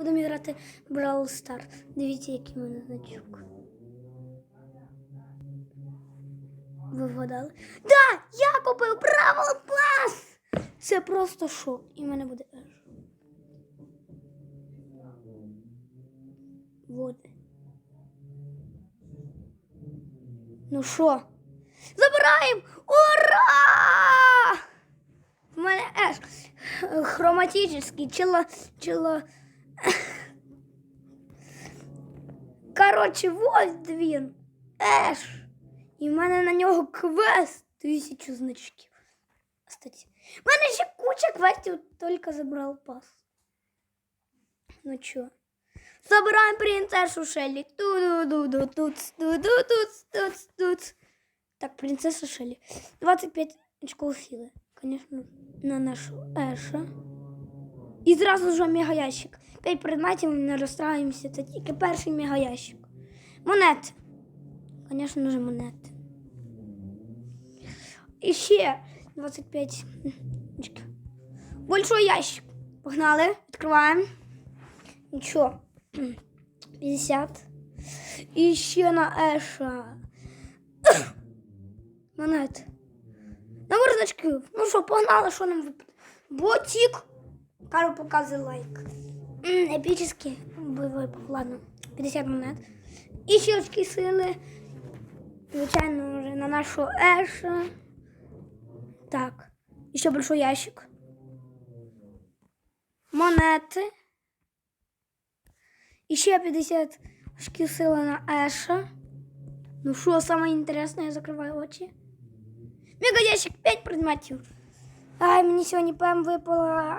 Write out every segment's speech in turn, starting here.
Будемо грати Brawl Stars. Дивіться, який в мене значок. Ви вгадали? Да! Я купив Бравл Пас! Це просто шок. І в мене буде Еш. Води. Ну що? Забираємо! Ура! В мене Еш. Хроматичний, чело, чело. Коротше, ось він. Еш. І в мене на нього квест тисячу значків. Кстати, в мене ще куча квестів, тільки забрав пас. Ну чо? Забираємо принцесу Шеллі. Ту-ду-ду-ду, тут, ту-ду-тут, тут, тут. Так, принцеса Шеллі. 25 очков сили. Конечно, на нашу Еша. І зразу ж П'ять предметів не розстраюємося. Це тільки перший мегаящик. Монети. Звісно ж, монети. І ще 25. Большой ящик. Погнали, відкриваємо. Нічого. 50. І ще на Еша. Монети. Набор значків. Ну що, погнали, що нам випаде? Ботик. Кару показує лайк. М, Епічний бойовий пух. Ладно, 50 монет. І ще очки сили. Звичайно, вже на нашу Еша. Так. І ще большой ящик. Монети. І ще 50 очки сили на Еша. Ну що, саме інтересне, я закриваю очі. Мегаящик 5 предметів. Ай, мені сьогодні ПМ випало.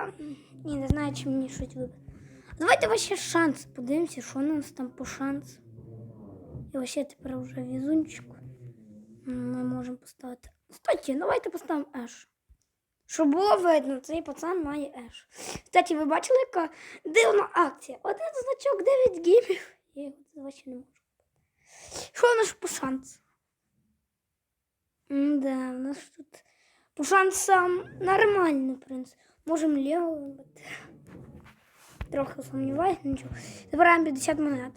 Ні, не знаю, чи мені щось випало. Давайте вообще шанс. Подивимося, що у нас там по шансу. І вообще тепер вже візунчик. Ми можемо поставити. Кстати, давайте поставимо Еш. Щоб було видно, цей пацан має Еш. Кстати, ви бачили, яка дивна акція? Один значок 9 гімів. Я його вообще не можу. Що у нас по шансу? Да, у нас тут по шансам нормально, в принципі. Можемо вибити. Трохи сумніваюсь, нічого. Забираємо 50 монет.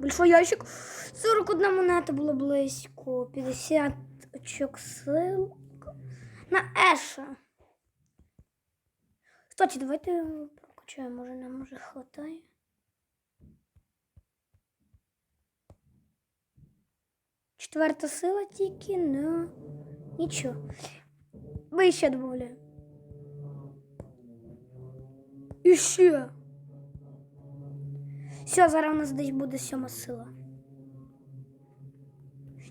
Большой ящик. 41 монета було близько. 50 очок сил. На Еша. Кстати, давайте прокачаємо, може нам уже хватає. Четверта сила тільки, ну нічого. Ви ще додаємо. І ще. Все, зараз у нас десь буде сьома сила.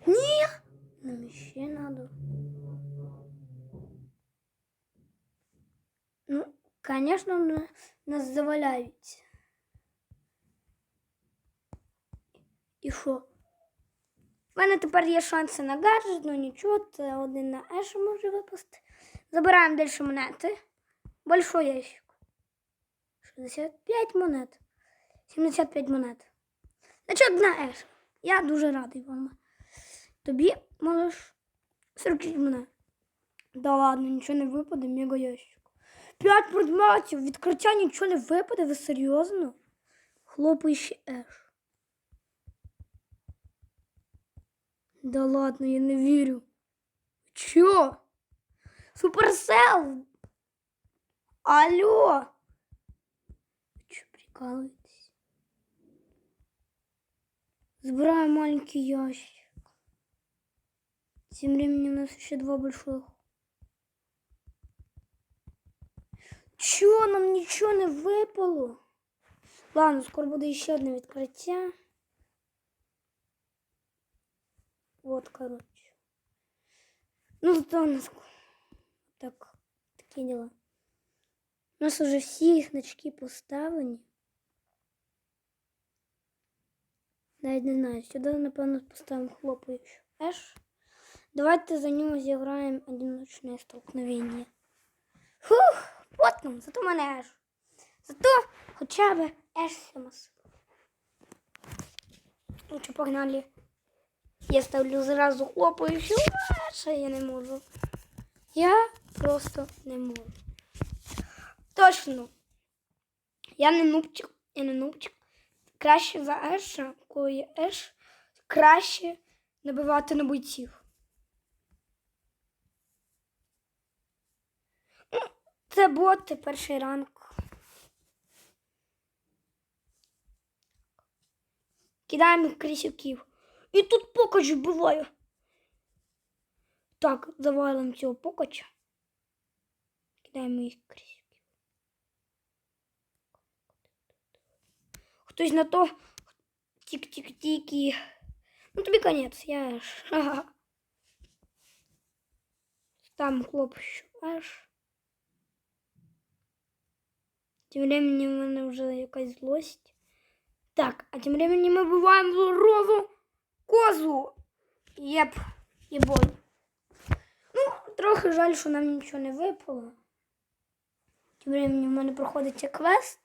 Ні! Нам ще надо. Ну, конечно, нас заваляють. І що? У мене тепер є шанси на гаджет, ну нічого, це один на Еша може випасти. Забираємо далі монети. Большой ящик. 65 монет. 75 монет. Значок на Еша. Я дуже радий вам. Тобі можеш 46 монет. Да ладно, нічого не випаде, мега ящик. 5 предметів, відкриття нічого не випаде, ви серйозно? Хлопай ще Еш. Да ладно, я не вірю. Чо? Суперсел? Алло? Че прикалываетесь? Забираю маленький ящик. Тем временем у нас еще два больших. Чё, нам ничего не випало? Ладно, скоро буде ще одне відкриття. Вот, короче. Ну, зато у нас так, такие дела. У нас уже всі значки поставлені. Навіть не знаю, сюди, напевно, поставимо хлопаючу Еш. Давайте за нього зіграємо одиночне столкновення. Фух, нам, зато мене Еш. Зато хоча б Еш. Ну що, погнали. Я ставлю зразу хлопаючу Еш, а я не можу. Я просто не можу. Точно. Я не нубчик. я не нубчик. Краще за Еша, коли є Еш, краще набивати на бойців. Ну, Це боти перший ранг. Кидаємо крісюків. І тут покач вбиває. Так, завалимо цього покача. Кидаємо їх крісюків. Хтось на то тік-тік-тік і... Ну тобі конець, я ж. Ага. Там хлоп що аж. Тим временем в мене вже якась злость. Так, а тим временем ми буваємо розу козу. Єп, єбой. Ну, трохи жаль, що нам нічого не випало. Тим временем в мене проходиться квест.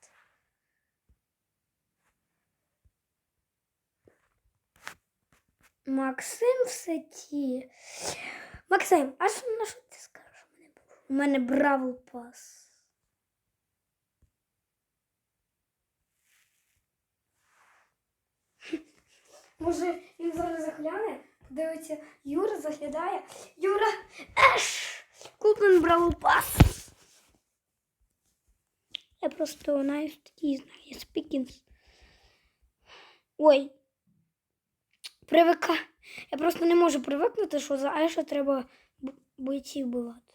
Максим в сеті. Максим, а що на що ти скажеш? У мене бравл пас. Може, він зараз загляне, подивиться, Юра заглядає. Юра, еш! Купен бравл пас. Я просто знаю статті, знаю спікінс. Ой, привика. Я просто не можу привикнути, що за Еша треба бойців вбивати.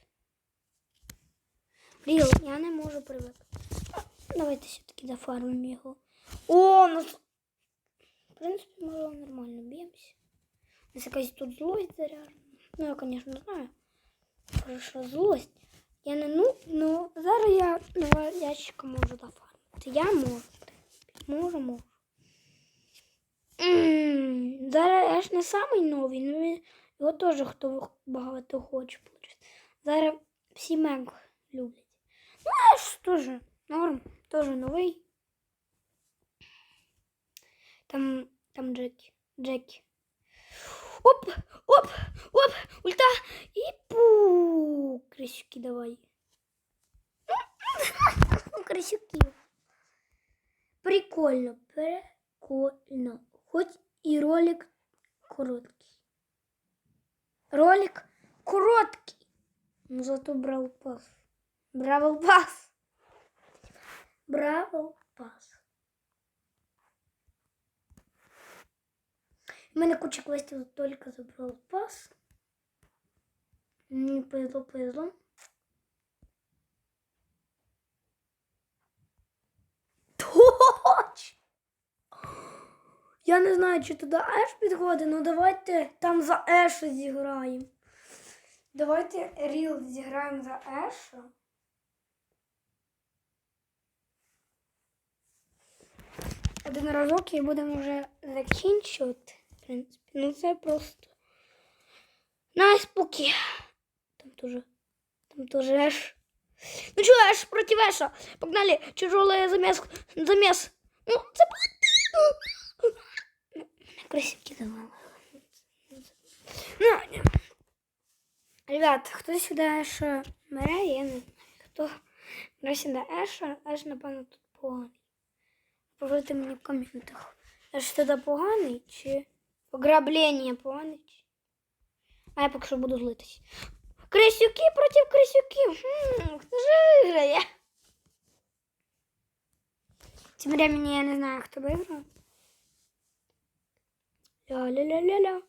Ріл, я не можу привикнути. Давайте все-таки зафармимо його. О, ну. В принципі, ми нормально б'ємося. У нас якась тут злость заряджена. Ну, я, звісно, знаю. Хорошо, злость. Я не ну, ну зараз я два ящика можу зафармити. Я можу, в принципі. Можу, можу. Зараз ж не самий новий, ну його теж хто багато хоче. Зараз всі мег люблять. Ну, я ж теж норм, теж новий. Там, там Джекі. Джекі. Оп, оп, оп, ульта і пу. Крисюки давай. Крисюки. Прикольно, прикольно. Хоч і ролик короткий. Ролик короткий. Ну зато брав пас. Бравл пас. Бравл пас. У мене куча квестів тільки за Бравл пас. Мені повезло, повезло. Точно! Я не знаю, чи туди Еш підходить, ну давайте там за Еша зіграємо. Давайте Ріл зіграємо за Еша. Один разок і будемо вже закінчувати. В принципі, ну це просто. Найспоки. Там тоже. Там тоже Еш. Ну что, Еш проти Эша. Погнали. Тяжелый замес. Замес. Ну, це Красивки давала. Ну, ні. Ребят, хто сюди Еша бере, я не знаю. Хто бере сюди Еша, Еш, напевно, тут поганий. Покажите мені в коментах. Еш туди поганий чи ограблення поганий? Чи... А я поки що буду злитись. Крисюки проти крисюків. Хм, хто ж виграє? Тим времени я не знаю, хто виграв. Ля-ля-ля-ля-ля.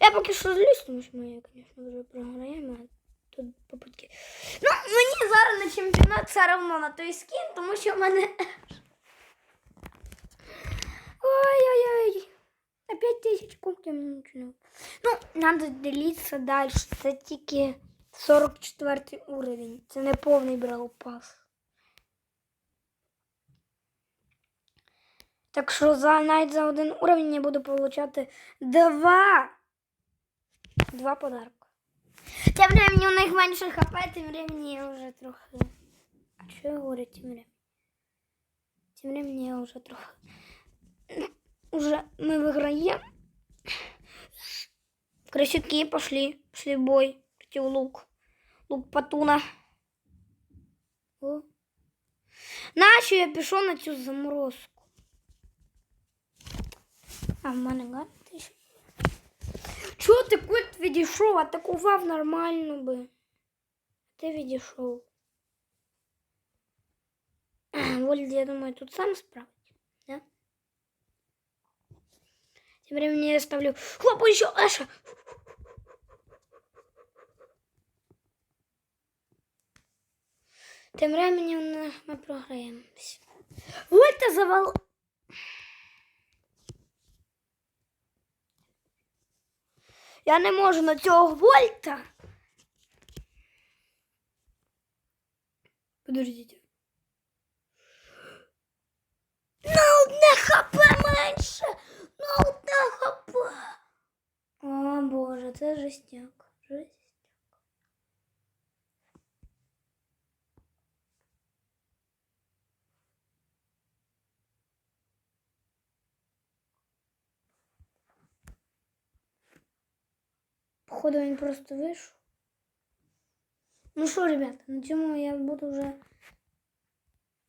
Я поки що злюсь, тому що ми, звісно, вже програємо. а Тут попитки. Ну, мені зараз на чемпіонат все одно на той скін, тому що в мене. Ой-ой-ой. 5 тисяч кубків мені нічого. Ну, треба ділитися далі. Це тільки 44 уровень. Це не повний брал пас. Так що за навіть за один уровень я буду получати два. Два подарки. Тим времени у них менше хп, тим времени я вже трохи. А що я говорю тим времени? Тим времени я вже трохи. Уже ми виграємо. Красюки пошли. Пошли в бой. Против лук. Лук Патуна. О. Нащо я пішов на цю заморозку? А в мене гарний ще. Чого ти культ відійшов? Атакував нормально би. Ти відійшов. Вольд, я думаю, тут сам справить. Да? Тем временем я ставлю хлопающего Эша. Тим временем ми програємося. Вольта завал. Я не можу на цього вольта. Подождіть. На одне хп менше. На одне хп. О, Боже, це жестяк. Жестяк. Походу він просто вийшов. Ну що, ребята, на цьому я буду вже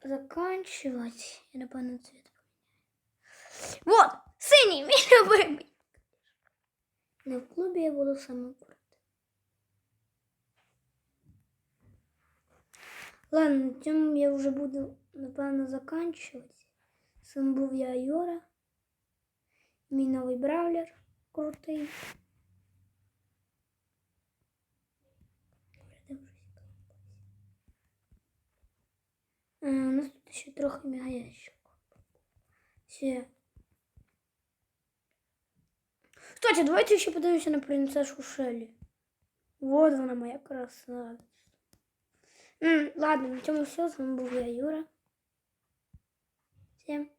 заканчивать. Я напевно цвет поменяю. Вот, синій, мій любимий. Не в клубі я буду саме проти. Ладно, на цьому я вже буду, напевно, заканчивать. З був я Юра. Мій новий бравлер крутий. Еще трохи мегаячок. Все. Кстати, давайте еще подивимося на принцессу Шелли. Вот она моя красавица. М, ладно, на цьому все. З вами був я, Юра. Всем